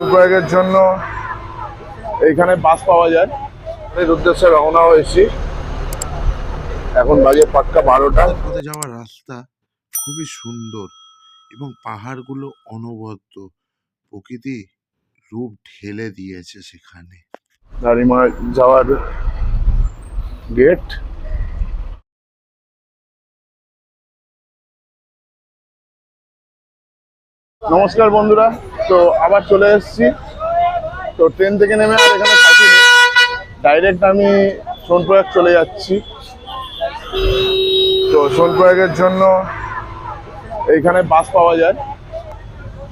প্রয়োগের জন্য এইখানে বাস পাওয়া যায়। এর উদ্দেশ্যে রওনা হয়েছি। এখন বাজে পাক্কা বারোটা। পথে যাওয়ার রাস্তা খুবই সুন্দর এবং পাহাড়গুলো অনবদ্য। প্রকৃতি রূপ ঢেলে দিয়েছে সেখানে। দাঁড়িমা যাওয়ার গেট নমস্কার বন্ধুরা, তো আবার চলে এসেছি। তো ট্রেন থেকে নেমে আর এখানে থাকিনি ডাইরেক্ট আমি সোনপ্রয়াগ চলে যাচ্ছি। তো সোনপ্রয়াগের জন্য এইখানে বাস পাওয়া যায়।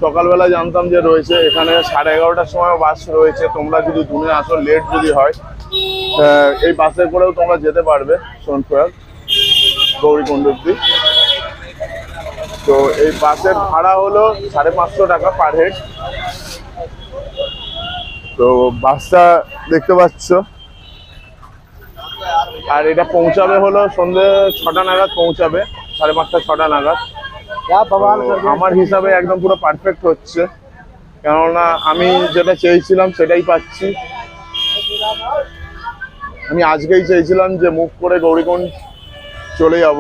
সকালবেলা জানতাম যে রয়েছে, এখানে সাড়ে এগারোটার সময় বাস রয়েছে। তোমরা যদি দূরে আসো লেট যদি হয় এই বাসে করেও তোমরা যেতে পারবে সোনপ্রয়াগ গৌরীকুণ্ড অব্দি তো এই বাসের ভাড়া হলো সাড়ে পাঁচশো টাকা পার হেড তো বাসটা দেখতে পাচ্ছ। আর এটা পৌঁছাবে হলো সন্ধে ছটা নাগাদ পৌঁছাবে সাড়ে পাঁচটা ছটা নাগাদ। আমার হিসাবে একদম পুরো পারফেক্ট হচ্ছে। কেননা আমি যেটা চেয়েছিলাম সেটাই পাচ্ছি। আমি আজকেই চেয়েছিলাম যে মুখ করে গৌরীকুণ্ড চলে যাব।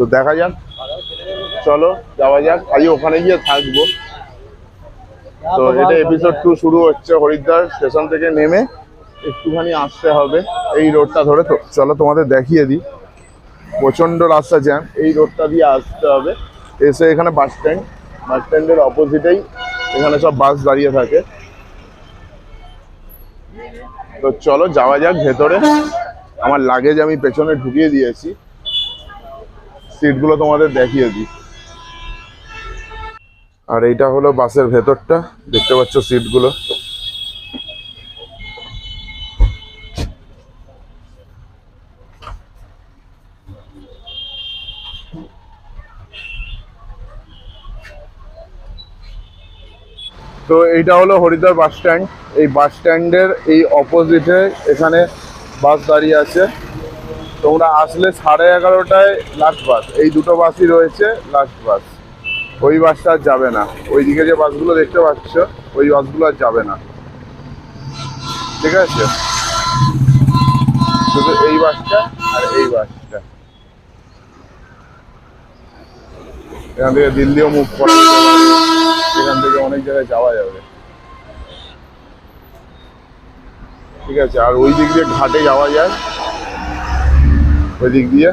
তো দেখা যাক। চলো যাওয়া যাক। আজ ওখানে গিয়ে থাকব। তো এটা এপিসোড টু শুরু হচ্ছে হরিদ্বার স্টেশন থেকে নেমে। একটুখানি আসতে হবে। এই রোডটা ধরে তো চলো তোমাদের দেখিয়ে দিই। প্রচণ্ড রাস্তা জ্যাম এই রোডটা দিয়ে আসতে হবে। এসে এখানে বাস স্ট্যান্ড বাস স্ট্যান্ডের অপোজিটেই এখানে সব বাস দাঁড়িয়ে থাকে। তো চলো যাওয়া যাক ভেতরে। আমার লাগেজ আমি পেছনে ঢুকিয়ে দিয়েছি। সিটগুলো তোমাদের দেখিয়ে দিই। আর এইটা হলো বাসের ভেতরটা, দেখতে পাচ্ছ সিটগুলো তো এইটা হলো হরিদ্বার বাস স্ট্যান্ড। এই বাস স্ট্যান্ডের এই অপোজিটে এখানে বাস দাঁড়িয়ে আছে। তোমরা আসলে সাড়ে এগারোটায় লাস্ট বাস এই দুটো বাসই রয়েছে লাস্ট বাস ওই বাসটা আর যাবে না। ওইদিকে যে বাসগুলো দেখতে পাচ্ছ, ওই বাসগুলো আর যাবে না। ঠিক আছে? শুধু এই বাসটা আর এই বাসটা এখান থেকে দিল্লিও মুভ করা এখান থেকে অনেক জায়গায় যাওয়া যাবে। ঠিক আছে? আর ওই দিক দিয়ে ঘাটে যাওয়া যায়। ওই দিক দিয়ে।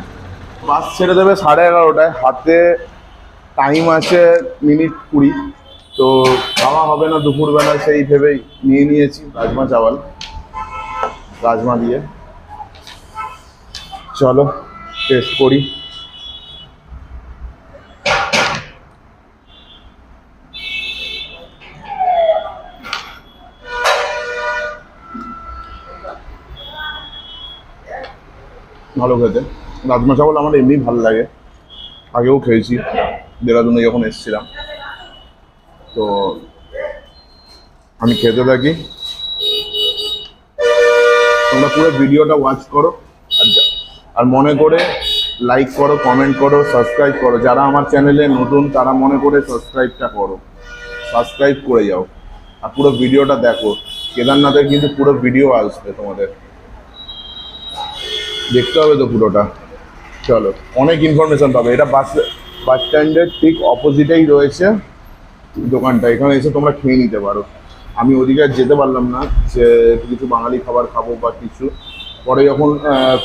বাস ছেড়ে দেবে সাড়ে এগারোটায়। হাতে টাইম আছে মিনিট কুড়ি। তো খাওয়া হবে না দুপুরবেলা সেই ভেবেই নিয়ে নিয়েছি রাজমা চাওয়াল। রাজমা দিয়ে। চলো টেস্ট করি। ভালো খেতে। রাজমা চাওয়াল আমার এমনি ভালো লাগে। আগেও খেয়েছি, দেরাদুনে যখন এসেছিলাম। তো আমি খেতে থাকি। তোমরা পুরো ভিডিওটা ওয়াচ করো আর আর মনে করে লাইক করো কমেন্ট করো সাবস্ক্রাইব করো। যারা আমার চ্যানেলে নতুন, তারা মনে করে সাবস্ক্রাইবটা করো। সাবস্ক্রাইব করে যাও। আর পুরো ভিডিওটা দেখো। কেদারনাথের কিন্তু পুরো ভিডিও আসবে তোমাদের। দেখতে হবে তো পুরোটা। চলো, অনেক ইনফরমেশন পাবে। এটা বাস বাস স্ট্যান্ডের ঠিক অপোজিটেই রয়েছে দোকানটা। এখানে এসে তোমরা খেয়ে নিতে পারো। আমি ওদিকে যেতে পারলাম না, যে কিছু বাঙালি খাবার খাব বা কিছু। পরে যখন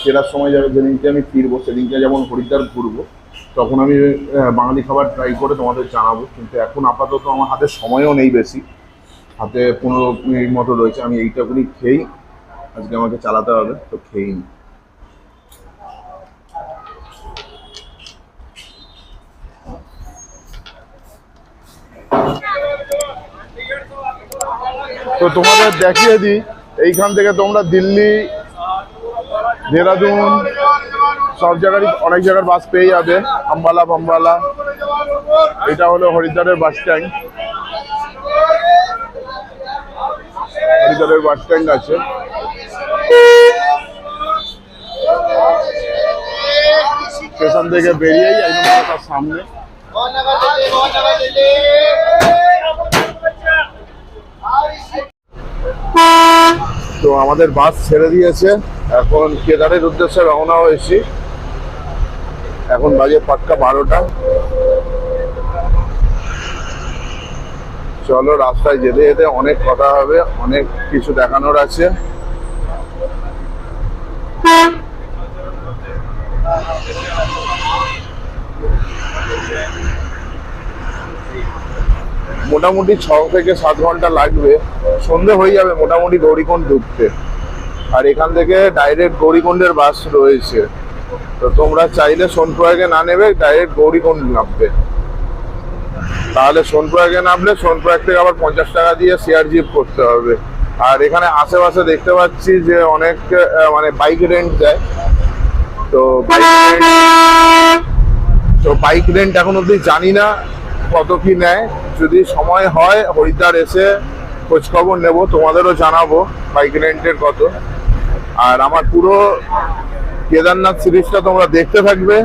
ফেরার সময় যাবে, যেদিনকে আমি ফিরবো, সেদিনকে যেমন হরিদ্বার ঘুরবো, তখন আমি বাঙালি খাবার ট্রাই করে তোমাদের জানাব। কিন্তু এখন আপাতত আমার হাতে সময়ও নেই বেশি। হাতে পনেরো মিনিট মতো রয়েছে। আমি এইটাকুনি খেয়েই আজকে আমাকে চালাতে হবে, তো খেয়েই নিই তো তোমাদের দেখিয়ে দিই, এইখান থেকে তোমরা দিল্লি, দেরাদুন, সব জায়গারই অনেক জায়গার বাস পেয়ে যাবে, আম্বালা ফাম্বালা এটা হলো হরিদ্বারের বাস স্ট্যান্ড হরিদ্বারের বাস স্ট্যান্ড আছে। স্টেশন থেকে বেরিয়েই একদম তার সামনে। তো আমাদের বাস ছেড়ে দিয়েছে। এখন কেদারের উদ্দেশ্যে রওনা হয়েছি। এখন বাজে পাক্কা বারোটা। চলো, রাস্তায় যেতে যেতে অনেক কথা হবে, অনেক কিছু দেখানোর আছে। মোটামুটি ছ থেকে সাত ঘণ্টা লাগবে। সন্ধে হয়ে যাবে, মোটামুটি গৌরীকুণ্ড ঢুকতে। আর এখান থেকে ডাইরেক্ট গৌরীকুণ্ডের বাস রয়েছে। তো তোমরা চাইলে সোনপ্রয়াগে না নেবে ডাইরেক্ট গৌরীকুণ্ড নামবে। তাহলে সোনপ্রয়াগে নামলে সোনপ্রয়াগ থেকে আবার পঞ্চাশ টাকা দিয়ে শেয়ার জিপ করতে হবে। আর এখানে আশেপাশে দেখতে পাচ্ছি যে অনেক মানে বাইক রেন্ট দেয়। তো তো বাইক রেন্ট এখন অব্দি জানি না। কত কি নেয়। যদি সময় হয়, হরিদ্বার এসে খোঁজখবর নেব, তোমাদেরও জানাব বাইক রেন্টের কত। আর আমার পুরো কেদারনাথ সিরিজটা তোমরা দেখতে থাকবে।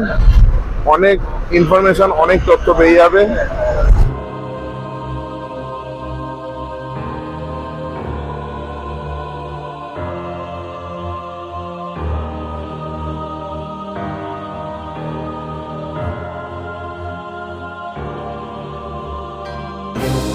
অনেক ইনফরমেশন অনেক তথ্য পেয়ে যাবে। তো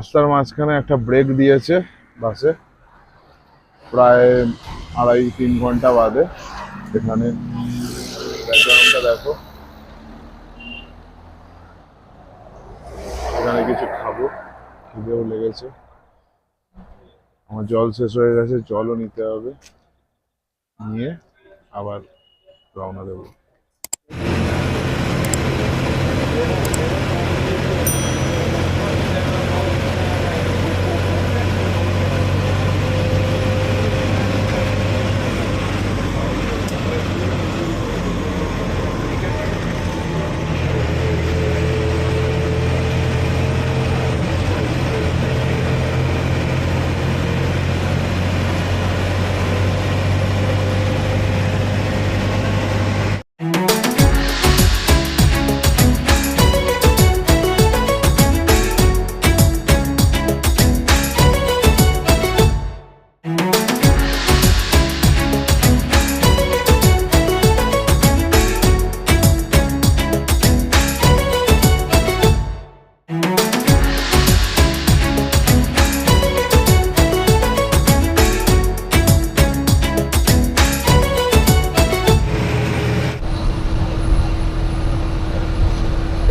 রাস্তার মাঝখানে একটা ব্রেক দিয়েছে বাসে প্রায় আড়াই, তিন ঘণ্টা বাদে এখানে ব্যাকগ্রাউন্ডটা দেখো। এখানে কিছু খাব, খিদেও লেগেছে। আমার জল শেষ হয়ে গেছে, জলও নিতে হবে। নিয়ে আবার রওনা দেবো।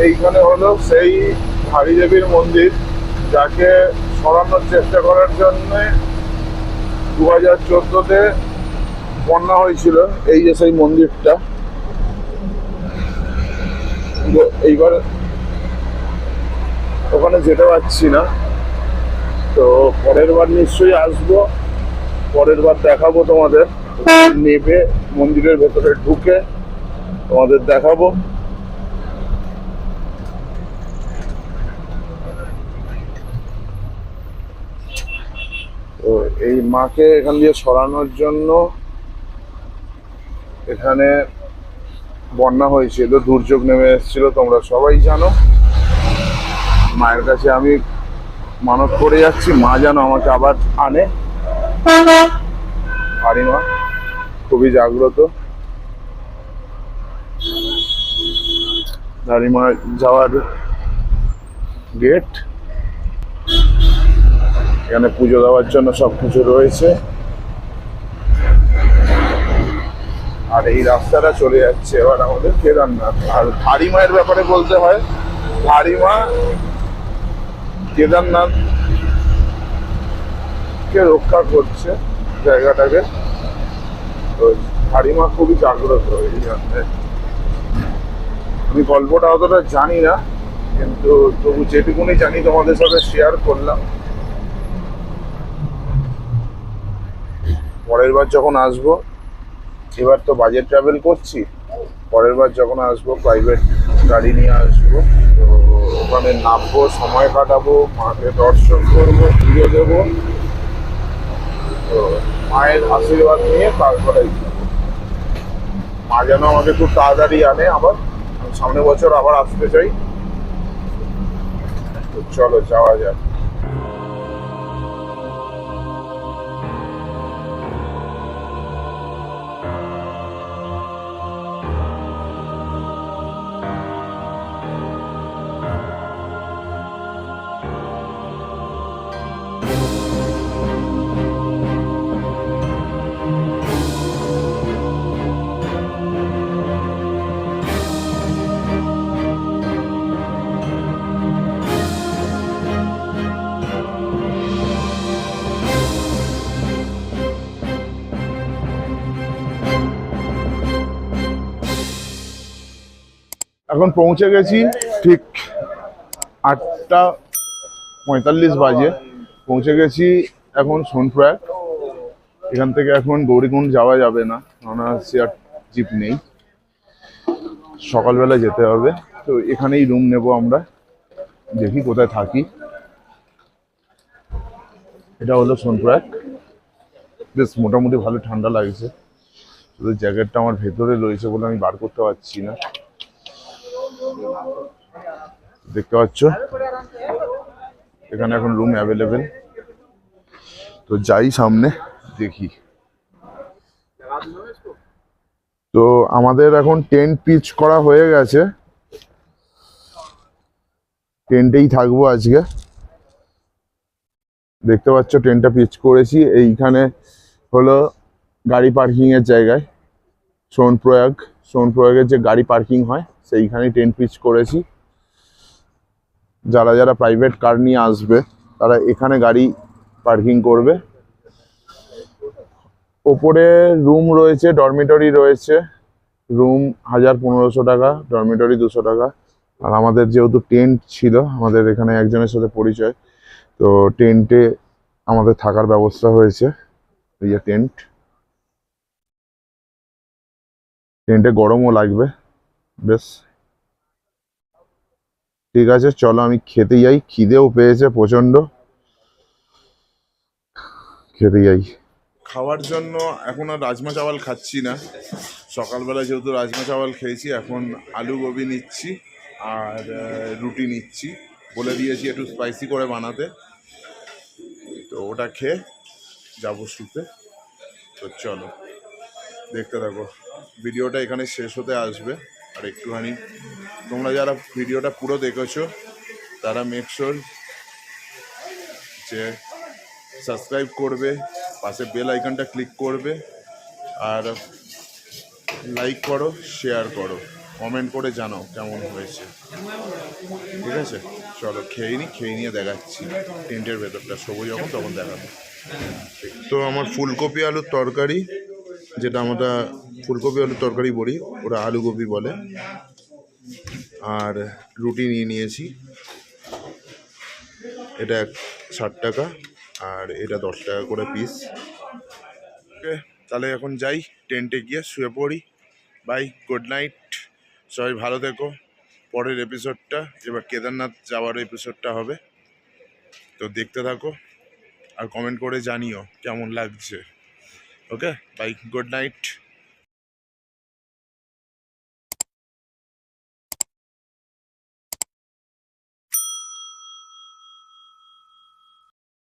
এইখানে হলো সেই হারি দেবীর মন্দির, যাকে সরানোর চেষ্টা করার জন্য দু হাজার চোদ্দোতে বন্যা হয়েছিল এই যে সেই মন্দিরটা। এইবার ওখানে যেতে পারছি না। তো পরের বার নিশ্চয়ই আসব, পরের বার দেখাবো তোমাদের। নেবে মন্দিরের ভেতরে ঢুকে তোমাদের দেখাবো তো এই মাকে এখান দিয়ে সরানোর জন্য এখানে বন্যা হয়েছিল, দুর্যোগ নেমে এসেছিল, তোমরা সবাই জানো। মায়ের কাছে আমি মানত করে যাচ্ছি, মা যেন আমাকে আবার আনে। পারি মা, খুবই জাগ্রত। দাঁড়িমা যাওয়ার গেট এখানে পুজো দেওয়ার জন্য সব কিছু রয়েছে। আর এই রাস্তাটা চলে যাচ্ছে এবার আমাদের কেদারনাথ। আর ভারী মায়ের ব্যাপারে বলতে হয়, ভারী মা কেদারনাথ কে রক্ষা করছে জায়গাটাকে। তো ভারী মা খুবই জাগ্রত এই জন্য। আমি গল্পটা অতটা জানি না, কিন্তু তবু যেটুকুনি জানি তোমাদের সাথে শেয়ার করলাম। পরের বার যখন আসব, এবার তো বাজেট ট্রাভেল করছি, পরের বার যখন আসব প্রাইভেট গাড়ি নিয়ে আসব, তো ওখানে নামবো, সময় কাটাবো, মাকে দর্শন করব, পুজো দেবো, তো মায়ের আশীর্বাদ নিয়ে তারপরে মা যেন আমাকে খুব তাড়াতাড়ি আনে, আবার আমি সামনের বছর আবার আসতে চাই। চলো, যাওয়া যাক। এখন পৌঁছে গেছি ঠিক আটটা পঁয়তাল্লিশ বাজে। পৌঁছে গেছি এখন সোনপ্রয়াগ এখান থেকে এখন গৌরীকুণ্ড যাওয়া যাবে না, কেননা শেয়ার জিপ নেই। সকালবেলা যেতে হবে। তো এখানেই রুম নেব আমরা। দেখি কোথায় থাকি। এটা হলো সোনপ্রয়াগ বেশ মোটামুটি ভালো ঠান্ডা লাগছে। শুধু জ্যাকেটটা আমার ভেতরে রয়েছে বলে আমি বার করতে পারছি না। দেখতে পাচ্ছ? এখানে এখন রুম অ্যাভেলেবেল তো যাই সামনে, দেখি। তো আমাদের এখন টেন্ট পিচ করা হয়ে গেছে। টেন্টেই থাকব আজকে। দেখতে পাচ্ছ টেন্টটা পিচ করেছি। এইখানে হলো গাড়ি পার্কিংয়ের জায়গায়। সোনপ্রয়াগ। সোনপ্রয়াগের যে গাড়ি পার্কিং হয় সেইখানেই টেন্ট পিচ করেছি। যারা যারা প্রাইভেট কার নিয়ে আসবে, তারা এখানে গাড়ি পার্কিং করবে। ওপরে রুম রয়েছে ডরমিটরি রয়েছে। রুম হাজার পনেরোশো টাকা ডরমিটরি দুশো টাকা। আর আমাদের যেহেতু টেন্ট ছিল, আমাদের এখানে একজনের সাথে পরিচয়। তো টেন্টে আমাদের থাকার ব্যবস্থা হয়েছে, এই যে টেন্ট টেন্টে গরমও লাগবে। বেশ। ঠিক আছে, চলো আমি খেতে যাই। খিদেও পেয়েছে প্রচণ্ড খেতে যাই। খাওয়ার জন্য এখন আর রাজমা চাওয়াল খাচ্ছি না। সকালবেলা যেহেতু রাজমা চাওয়াল খেয়েছি, এখন আলু গোবি নিচ্ছি আর রুটি নিচ্ছি। বলে দিয়েছি একটু স্পাইসি করে বানাতে। তো ওটা খেয়ে যাব শুতে তো চলো, দেখতে থাকো। ভিডিওটা এখানে শেষ হতে আসবে, আর একটুখানি। তোমরা যারা ভিডিওটা পুরো দেখেছ, তারা মেক শিওর যে সাবস্ক্রাইব করবে, পাশে বেল আইকনটা ক্লিক করবে, আর লাইক করো শেয়ার করো কমেন্ট করে জানাও কেমন হয়েছে। ঠিক আছে? চলো, খেয়ে নি, খেয়ে নিয়ে দেখাচ্ছি। টেন্টের ভেতরটা, সবুজ যখন তখন দেখাবো। তো আমার ফুলকপি আলুর তরকারি, যেটা আমরা ফুলকপি আলুর তরকারি বলি ওরা আলু গোবি বলে। আর রুটি নিয়ে নিয়েছি। এটা ষাট টাকা, আর এটা দশ টাকা করে পিস ওকে তাহলে এখন যাই টেন্টে গিয়ে শুয়ে পড়ি। বাই গুড নাইট সবাই ভালো থেকো। পরের এপিসোডটা এবার কেদারনাথ যাওয়ার এপিসোডটা হবে। তো দেখতে থাকো, আর কমেন্ট করে জানিও কেমন লাগছে। Okay bye good night